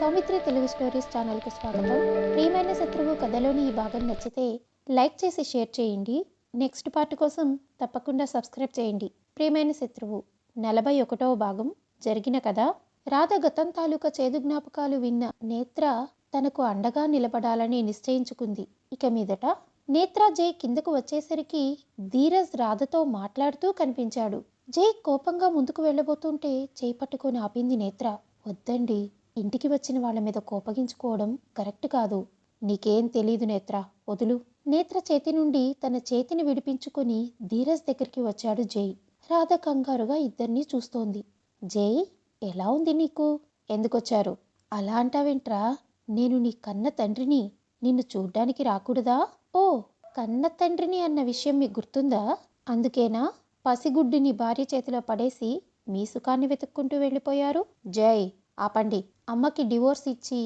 Saumitri Telugu stories ఛానల్కి స్వాగతం. ప్రియమైన శత్రువు కథలోని ఈ భాగం నచ్చితే లైక్ చేసి షేర్ చేయండి. నెక్స్ట్ పార్ట్ కోసం తప్పకుండా సబ్స్క్రైబ్ చేయండి. ప్రియమైన శత్రువు నలభై ఒకటవ భాగం జరిగిన కథ. రాధ గతం తాలూకా చేదు జ్ఞాపకాలు విన్న నేత్ర తనకు అండగా నిలబడాలని నిశ్చయించుకుంది. ఇక మీదట నేత్ర జై కిందకు వచ్చేసరికి ధీరజ్ రాధతో మాట్లాడుతూ కనిపించాడు. జై కోపంగా ముందుకు వెళ్ళబోతుంటే చేయి పట్టుకొని ఆపింది నేత్ర. వద్దండి ఇంటికి వచ్చిన వాళ్ళ మీద కోపగించుకోవడం కరెక్ట్ కాదు. నీకేం తెలీదు నేత్ర వదులు. నేత్ర చేతి నుండి తన చేతిని విడిపించుకొని ధీరజ్ దగ్గరికి వచ్చాడు జై. రాధ కంగారుగా ఇద్దరినీ చూస్తోంది. జై ఎలా ఉంది నీకు? ఎందుకొచ్చారు? అలా అంటావేంట్రా? నేను నీ కన్న తండ్రిని నిన్ను చూడ్డానికి రాకూడదా? ఓ కన్న తండ్రిని అన్న విషయం మీకు గుర్తుందా? అందుకేనా? పసిగుడ్డిని భార్య చేతిలో పడేసి మీ సుఖాన్ని వెతుక్కుంటూ వెళ్ళిపోయారు? జై ఆపండి. అమ్మకి డివోర్స్ ఇచ్చి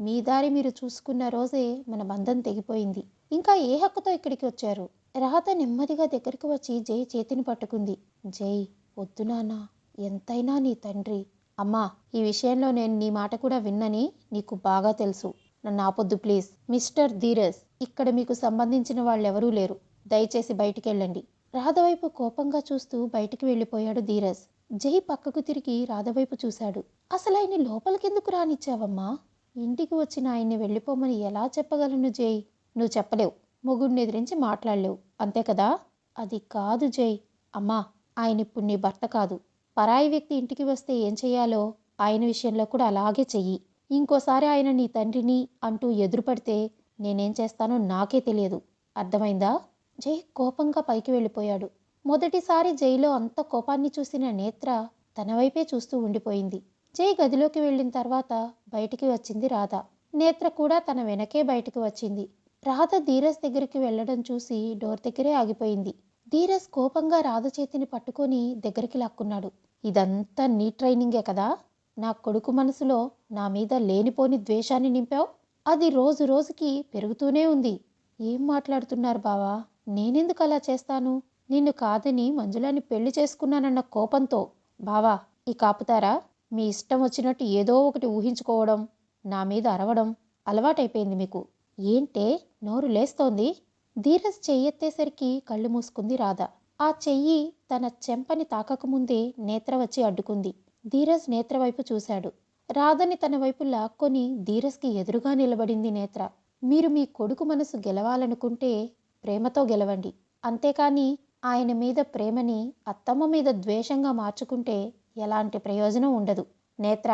మీ దారి మీరు చూసుకున్న రోజే మన బంధం తెగిపోయింది. ఇంకా ఏ హక్కుతో ఇక్కడికి వచ్చారు? రాధ నెమ్మదిగా దగ్గరికి వచ్చి జై చేతిని పట్టుకుంది. జై వద్దు నాన్న ఎంతైనా నీ తండ్రి. అమ్మా ఈ విషయంలో నేను నీ మాట కూడా విన్నని నీకు బాగా తెలుసు. నన్ను ఆపొద్దు ప్లీజ్. మిస్టర్ ధీరజ్ ఇక్కడ మీకు సంబంధించిన వాళ్ళెవరూ లేరు. దయచేసి బయటికి వెళ్ళండి రాధ వైపు కోపంగా చూస్తూ బయటికి వెళ్ళిపోయాడు ధీరజ్. జై పక్కకు తిరిగి రాధవైపు చూశాడు. అసలు ఆయన్ని లోపలికెందుకు రానిచ్చావమ్మా? ఇంటికి వచ్చిన ఆయన్ని వెళ్ళిపోమని ఎలా చెప్పగలను జై? నువ్వు చెప్పలేవు. మొగుడిని ఎదిరించి మాట్లాడలేవు. అంతే కదా? అది కాదు జై. అమ్మా ఆయన ఇప్పుడు నీ భర్త కాదు. పరాయి వ్యక్తి ఇంటికి వస్తే ఏం చెయ్యాలో ఆయన విషయంలో కూడా అలాగే చెయ్యి. ఇంకోసారి ఆయన నీ తండ్రిని అంటూ ఎదురుపడితే నేనేం చేస్తానో నాకే తెలియదు. అర్థమైందా? జై కోపంగా పైకి వెళ్ళిపోయాడు. మొదటిసారి జైలో అంత కోపాన్ని చూసిన నేత్ర తన వైపే చూస్తూ ఉండిపోయింది. జై గదిలోకి వెళ్ళిన తర్వాత బయటికి వచ్చింది రాధ. నేత్ర కూడా తన వెనకే బయటికి వచ్చింది. రాధ ధీరస్ దగ్గరికి వెళ్ళడం చూసి డోర్ దగ్గరే ఆగిపోయింది. ధీరస్ కోపంగా రాధ చేతిని పట్టుకొని దగ్గరికి లాక్కున్నాడు. ఇదంతా నీ ట్రైనింగే కదా? నా కొడుకు మనసులో నా మీద లేనిపోని ద్వేషాన్ని నింపావు? అది రోజు రోజుకి పెరుగుతూనే ఉంది. ఏం మాట్లాడుతున్నారు బావా? నేనెందుకు అలా చేస్తాను? నిన్ను కాదని మంజులాని పెళ్ళి చేసుకున్నానన్న కోపంతో బావా ఈ కాపుతారా? మీ ఇష్టం వచ్చినట్టు ఏదో ఒకటి ఊహించుకోవడం నా మీద అరవడం అలవాటైపోయింది మీకు. ఏంటే? నోరు లేస్తోంది. ధీరజ్ చెయ్యెత్తేసరికి కళ్ళు మూసుకుంది రాధ. ఆ చెయ్యి తన చెంపని తాకకముందే నేత్ర వచ్చి అడ్డుకుంది. ధీరజ్ నేత్ర వైపు చూశాడు. రాధని తన వైపు లాక్కొని ధీరజ్కి ఎదురుగా నిలబడింది నేత్ర. మీరు మీ కొడుకు మనసు గెలవాలనుకుంటే ప్రేమతో గెలవండి. అంతేకాని ఆయన మీద ప్రేమని అత్తమ్మ మీద ద్వేషంగా మార్చుకుంటే ఎలాంటి ప్రయోజనం ఉండదు. నేత్ర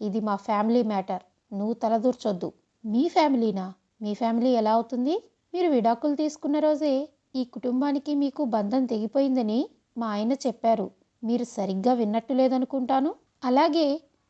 ఇది మా ఫ్యామిలీ మ్యాటర్. నువ్వు తలదూర్చొద్దు. మీ ఫ్యామిలీనా? మీ ఫ్యామిలీ ఎలా అవుతుంది? మీరు విడాకులు తీసుకున్న రోజే ఈ కుటుంబానికి మీకు బంధం తెగిపోయిందని మా ఆయన చెప్పారు. మీరు సరిగ్గా విన్నట్టు లేదనుకుంటాను. అలాగే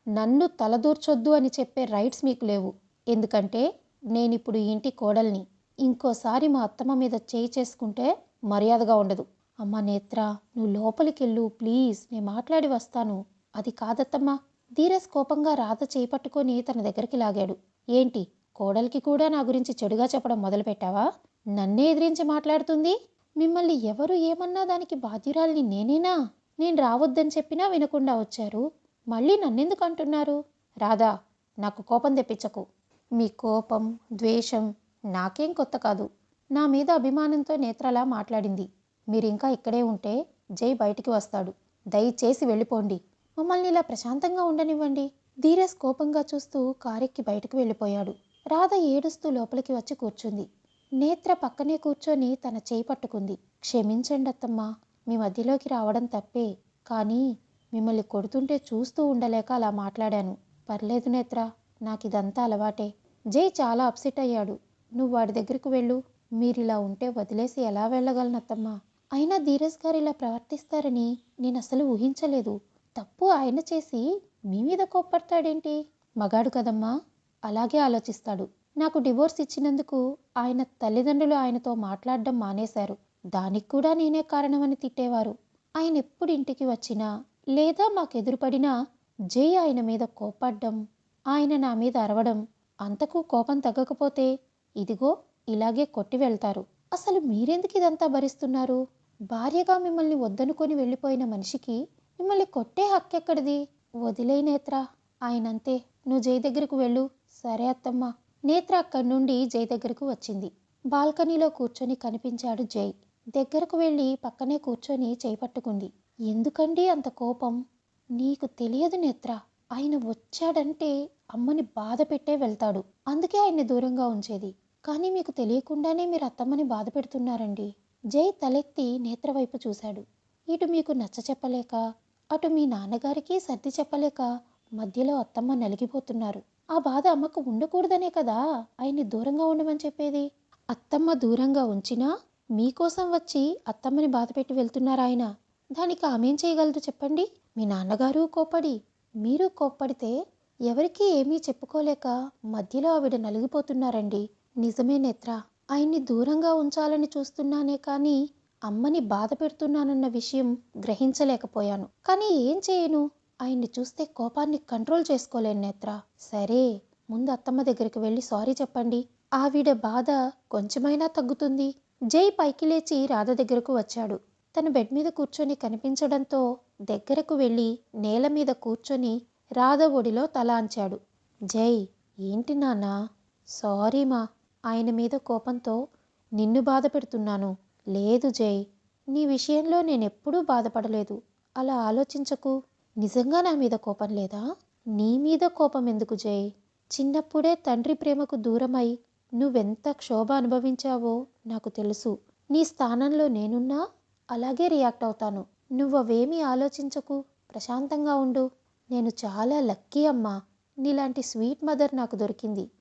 నన్ను తలదూర్చొద్దు అని చెప్పే రైట్స్ మీకు లేవు. ఎందుకంటే నేనిప్పుడు ఇంటి కోడల్ని. ఇంకోసారి మా అత్తమ్మ మీద చేయి చేసుకుంటే మర్యాదగా ఉండదు. అమ్మ నేత్ర నువ్వు లోపలికెళ్ళు ప్లీజ్ నేను మాట్లాడి వస్తాను. అది కాదత్తమ్మా. ధీరస్ కోపంగా రాధ చేపట్టుకొని తన దగ్గరికి లాగాడు. ఏంటి కోడలికి కూడా నా గురించి చెడుగా చెప్పడం మొదలుపెట్టావా? నన్నే ఎదిరించి మాట్లాడుతుంది? మిమ్మల్ని ఎవరు ఏమన్నా దానికి బాధ్యురాల్ని నేనేనా? నేను రావద్దని చెప్పినా వినకుండా వచ్చారు. మళ్ళీ నన్నెందుకు అంటున్నారు? రాధా నాకు కోపం తెప్పించకు. మీ కోపం ద్వేషం నాకేం కొత్త కాదు. నా మీద అభిమానంతో నేత్రలా మాట్లాడింది. మీరు ఇంకా ఇక్కడే ఉంటే జై బయటికి వస్తాడు. దయచేసి వెళ్ళిపోండి. మమ్మల్ని ఇలా ప్రశాంతంగా ఉండనివ్వండి. ధీరస్ కోపంగా చూస్తూ కారెక్కి బయటకు వెళ్ళిపోయాడు. రాధ ఏడుస్తూ లోపలికి వచ్చి కూర్చుంది. నేత్ర పక్కనే కూర్చొని తన చేయి పట్టుకుంది. క్షమించండి అత్తమ్మా మీ మధ్యలోకి రావడం తప్పే. కానీ మిమ్మల్ని కొడుతుంటే చూస్తూ ఉండలేక అలా మాట్లాడాను. పర్లేదు నేత్ర నాకు ఇదంతా అలవాటే. జై చాలా అప్సెట్ అయ్యాడు. నువ్వు వాడి దగ్గరకు వెళ్ళు. మీరిలా ఉంటే వదిలేసి ఎలా వెళ్ళగలనత్తమ్మా అయినా ధీరజ్ గారు ఇలా ప్రవర్తిస్తారని నేను అసలు ఊహించలేదు. తప్పు ఆయన చేసి మీ మీద కోప్పడతాడేంటి? మగాడు కదమ్మా. అలాగే ఆలోచిస్తాడు. నాకు డివోర్స్ ఇచ్చినందుకు ఆయన తల్లిదండ్రులు ఆయనతో మాట్లాడడం మానేశారు. దానికి కూడా నేనే కారణమని తిట్టేవారు. ఆయన ఎప్పుడు ఇంటికి వచ్చినా లేదా మాకెదురుపడినా జై ఆయన మీద కోప్పడ్డం ఆయన నా మీద అరవడం అంతకు కోపం తగ్గకపోతే ఇదిగో ఇలాగే కొట్టి వెళ్తారు. అసలు మీరెందుకు ఇదంతా భరిస్తున్నారు? భార్యగా మిమ్మల్ని వద్దనుకొని వెళ్ళిపోయిన మనిషికి మిమ్మల్ని కొట్టే హక్కెక్కడిది? వదిలే నేత్ర. ఆయనంతే. నువ్వు జై దగ్గరకు వెళ్ళు. సరే అత్తమ్మ. నేత్ర అక్కడి నుండి జై దగ్గరకు వచ్చింది. బాల్కనీలో కూర్చొని కనిపించాడు జై. దగ్గరకు వెళ్ళి పక్కనే కూర్చొని చేపట్టుకుంది ఎందుకండి అంత కోపం? నీకు తెలియదు నేత్ర. ఆయన వచ్చాడంటే అమ్మని బాధ పెట్టే వెళ్తాడు. అందుకే ఆయన్ని దూరంగా ఉంచేది. కానీ మీకు తెలియకుండానే మీరు అత్తమ్మని బాధ పెడుతున్నారండి. జై తలెత్తి నేత్రవైపు చూశాడు. ఇటు మీకు నచ్చ చెప్పలేక అటు మీ నాన్నగారికి సర్ది చెప్పలేక మధ్యలో అత్తమ్మ నలిగిపోతున్నారు. ఆ బాధ అమ్మకు ఉండకూడదనే కదా? ఆయన్ని దూరంగా ఉండమని చెప్పేది? అత్తమ్మ దూరంగా ఉంచినా మీకోసం వచ్చి అత్తమ్మని బాధ పెట్టి వెళ్తున్నారాయన దానికి ఆమెం చేయగలదు చెప్పండి. మీ నాన్నగారు కోప్పడి మీరు కోప్పడితే ఎవరికీ ఏమీ చెప్పుకోలేక మధ్యలో ఆవిడ నలిగిపోతున్నారండి. నిజమే నేత్ర. ఆయన్ని దూరంగా ఉంచాలని చూస్తున్నానే కానీ అమ్మని బాధ పెడుతున్నానన్న విషయం గ్రహించలేకపోయాను. కానీ ఏం చేయను? ఆయన్ని చూస్తే కోపాన్ని కంట్రోల్ చేసుకోలేను నేత్ర. సరే ముందు అత్తమ్మ దగ్గరికి వెళ్ళి సారీ చెప్పండి. ఆవిడ బాధ కొంచెమైనా తగ్గుతుంది. జై పైకి లేచి రాధ దగ్గరకు వచ్చాడు. తన బెడ్ మీద కూర్చొని కనిపించడంతో దగ్గరకు వెళ్ళి నేల మీద కూర్చొని రాధ ఒడిలో తల అంచాడు. జై ఏంటి నాన్నా? సారీ మా. ఆయన మీద కోపంతో నిన్ను బాధ పెడుతున్నాను. లేదు జై నీ విషయంలో నేనెప్పుడూ బాధపడలేదు. అలా ఆలోచించకు. నిజంగా నా మీద కోపం లేదా? నీ మీద కోపం ఎందుకు జై? చిన్నప్పుడే తండ్రి ప్రేమకు దూరమై నువ్వెంత క్షోభ అనుభవించావో నాకు తెలుసు. నీ స్థానంలో నేనున్నా అలాగే రియాక్ట్ అవుతాను. నువ్వవేమీ ఆలోచించకు. ప్రశాంతంగా ఉండు. నేను చాలా లక్కీ అమ్మా. నీలాంటి స్వీట్ మదర్ నాకు దొరికింది.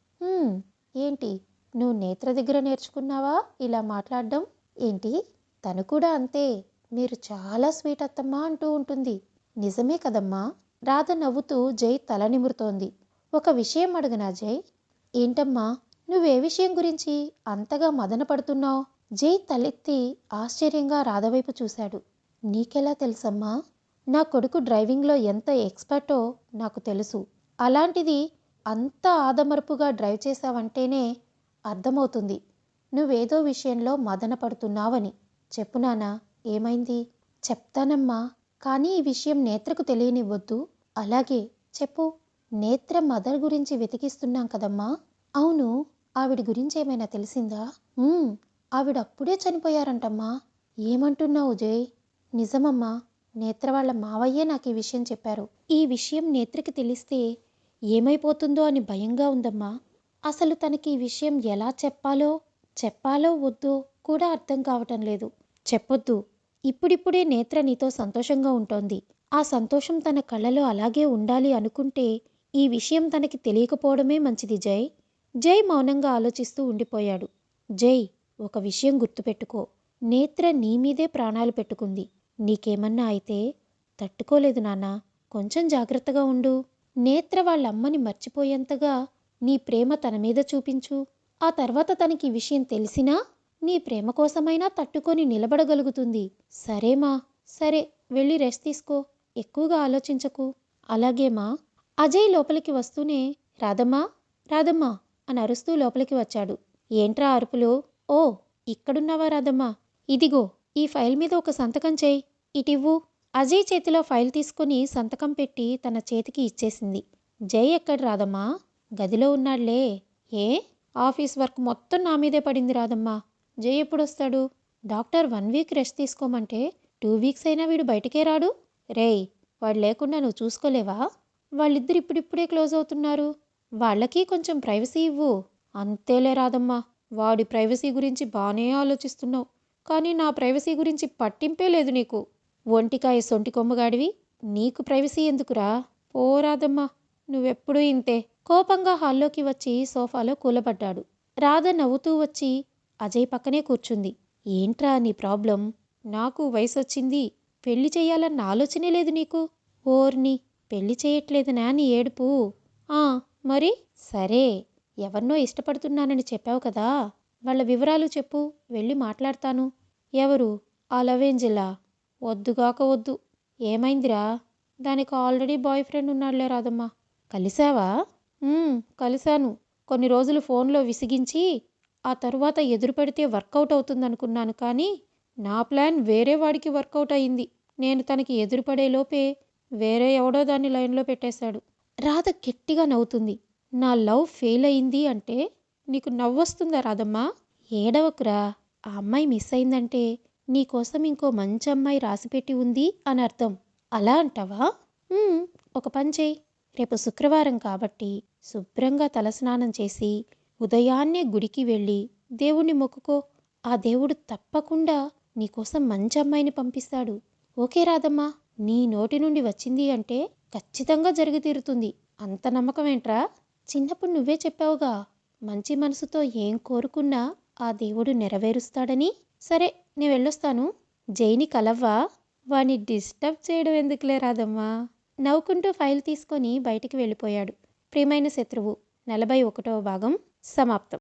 ఏంటి? నువ్వు నేత్ర దగ్గర నేర్చుకున్నావా? ఇలా మాట్లాడడం ఏంటి? తను కూడా అంతే. మీరు చాలా స్వీట్ అత్తమ్మా అంటూ ఉంటుంది. నిజమే కదమ్మా? రాధ నవ్వుతూ జై తల నిమురుతోంది. ఒక విషయం అడుగునా జై? ఏంటమ్మా? నువ్వే విషయం గురించి అంతగా మదన పడుతున్నావు? జై తలెత్తి ఆశ్చర్యంగా రాధవైపు చూశాడు. నీకెలా తెలుసమ్మా? నా కొడుకు డ్రైవింగ్లో ఎంత ఎక్స్పర్టో నాకు తెలుసు. అలాంటిది అంత ఆదమరుపుగా డ్రైవ్ చేశావంటేనే అర్థమవుతుంది. నువ్వేదో విషయంలో మదన పడుతున్నావని చెప్పు నాన్నా ఏమైంది? చెప్తానమ్మా కానీ ఈ విషయం నేత్రకు తెలియనివ్వద్దు. అలాగే చెప్పు నేత్ర మదర్ గురించి వెతికిస్తున్నాం కదమ్మా. అవును ఆవిడ గురించి ఏమైనా తెలిసిందా? ఆవిడ అప్పుడే చనిపోయారంటమ్మా. ఏమంటున్నావు జై? నిజమమ్మా నేత్ర వాళ్ళ మావయ్యే నాకు ఈ విషయం చెప్పారు. ఈ విషయం నేత్రకి తెలిస్తే ఏమైపోతుందో అని భయంగా ఉందమ్మా. అసలు తనకి ఈ విషయం ఎలా చెప్పాలో చెప్పాలో వద్దో కూడా అర్థం కావటం లేదు. చెప్పొద్దు. ఇప్పుడిప్పుడే నేత్ర నీతో సంతోషంగా ఉంటోంది. ఆ సంతోషం తన కళ్ళలో అలాగే ఉండాలి అనుకుంటే ఈ విషయం తనకి తెలియకపోవడమే మంచిది జై. జై మౌనంగా ఆలోచిస్తూ ఉండిపోయాడు. జై ఒక విషయం గుర్తుపెట్టుకో. నేత్ర నీ మీదే ప్రాణాలు పెట్టుకుంది. నీకేమన్నా అయితే తట్టుకోలేదు నాన్నా. కొంచెం జాగ్రత్తగా ఉండు. నేత్ర వాళ్ళ అమ్మని మర్చిపోయేంతగా నీ ప్రేమ తన మీద చూపించు. ఆ తర్వాత తనకి విషయం తెలిసినా నీ ప్రేమ కోసమైనా తట్టుకొని నిలబడగలుగుతుంది. సరేమా సరే వెళ్ళి రెస్ట్ తీసుకో. ఎక్కువగా ఆలోచించకు. అలాగేమా అజయ్ లోపలికి వస్తూనే రాధమ్మా రాధమ్మా అని అరుస్తూ లోపలికి వచ్చాడు. ఏంట్రా అరుపులు? ఓ ఇక్కడున్నావా రాధమ్మా? ఇదిగో ఈ ఫైల్ మీద ఒక సంతకం చేయి. ఇటివ్వు. అజయ్ చేతిలో ఫైల్ తీసుకుని సంతకం పెట్టి తన చేతికి ఇచ్చేసింది. జై ఎక్కడ రాదమ్మా గదిలో ఉన్నాడులే ఏ? ఆఫీస్ వర్క్ మొత్తం నా మీదే పడింది రాదమ్మా. జయ ఎప్పుడొస్తాడు? డాక్టర్ వన్ వీక్ రెస్ట్ తీసుకోమంటే టూ వీక్స్ అయినా వీడు బయటకే రాడు? రేయ్ వాడు లేకుండా నువ్వు చూసుకోలేవా? వాళ్ళిద్దరు ఇప్పుడిప్పుడే క్లోజ్ అవుతున్నారు. వాళ్ళకి కొంచెం ప్రైవసీ ఇవ్వు. అంతేలే రాదమ్మా. వాడి ప్రైవసీ గురించి బాగానే ఆలోచిస్తున్నావు. కానీ నా ప్రైవసీ గురించి పట్టింపే లేదు నీకు. ఒంటికాయ సొంటి కొమ్మగాడివి నీకు ప్రైవసీ ఎందుకురా? పోరాదమ్మా నువ్వెప్పుడూ ఇంతే. కోపంగా హాల్లోకి వచ్చి సోఫాలో కూలబడ్డాడు. రాధ నవ్వుతూ వచ్చి అజయ్ పక్కనే కూర్చుంది. ఏంట్రా నీ ప్రాబ్లం? నాకు వయసొచ్చింది. పెళ్ళి చెయ్యాలన్న ఆలోచనే లేదు నీకు? ఓర్ని పెళ్ళి చేయట్లేదనా నీ ఏడుపు. ఆ మరి? సరే. ఎవరినో ఇష్టపడుతున్నానని చెప్పావు కదా. వాళ్ళ వివరాలు చెప్పు. వెళ్ళి మాట్లాడతాను. ఎవరు? ఆ లవేంజిలా వద్దుగాక వద్దు ఏమైందిరా? దానికి ఆల్రెడీ బాయ్ ఫ్రెండ్ ఉన్నాడులే రాదమ్మా కలిసావా? కలిశాను. కొన్ని రోజులు ఫోన్లో విసిగించి ఆ తరువాత ఎదురుపడితే వర్కౌట్ అవుతుందనుకున్నాను కానీ నా ప్లాన్ వేరే వాడికి వర్కౌట్ అయింది. నేను తనకి ఎదురుపడేలోపే వేరే ఎవడో దాన్ని లైన్లో పెట్టేశాడు. రాధ గట్టిగా నవ్వుతుంది. నా లవ్ ఫెయిల్ అయింది అంటే నీకు నవ్వొస్తుందా రాదమ్మా ఏడవకురా ఆ అమ్మాయి మిస్ అయిందంటే నీకోసం ఇంకో మంచి అమ్మాయి రాసిపెట్టి ఉంది అని అర్థం అలా అంటావా? ఒక పని చేయి. రేపు శుక్రవారం కాబట్టి శుభ్రంగా తలస్నానం చేసి ఉదయాన్నే గుడికి వెళ్ళి దేవుణ్ణి మొక్కుకో. ఆ దేవుడు తప్పకుండా నీకోసం మంచి అమ్మాయిని పంపిస్తాడు. ఓకే రాదమ్మా నీ నోటి నుండి వచ్చింది అంటే ఖచ్చితంగా జరిగి తీరుతుంది. అంత నమ్మకం ఏంట్రా? చిన్నప్పుడు నువ్వే చెప్పావుగా మంచి మనసుతో ఏం కోరుకున్నా ఆ దేవుడు నెరవేరుస్తాడని. సరే నేను వెళ్ళొస్తాను. జైని కలవ్వా? వాణ్ణి డిస్టర్బ్ చేయడం ఎందుకులే రాదమ్మా నవ్వుకుంటూ ఫైల్ తీసుకొని బయటికి వెళ్ళిపోయాడు. ప్రియమైన శత్రువు నలభై ఒకటవ భాగం సమాప్తం.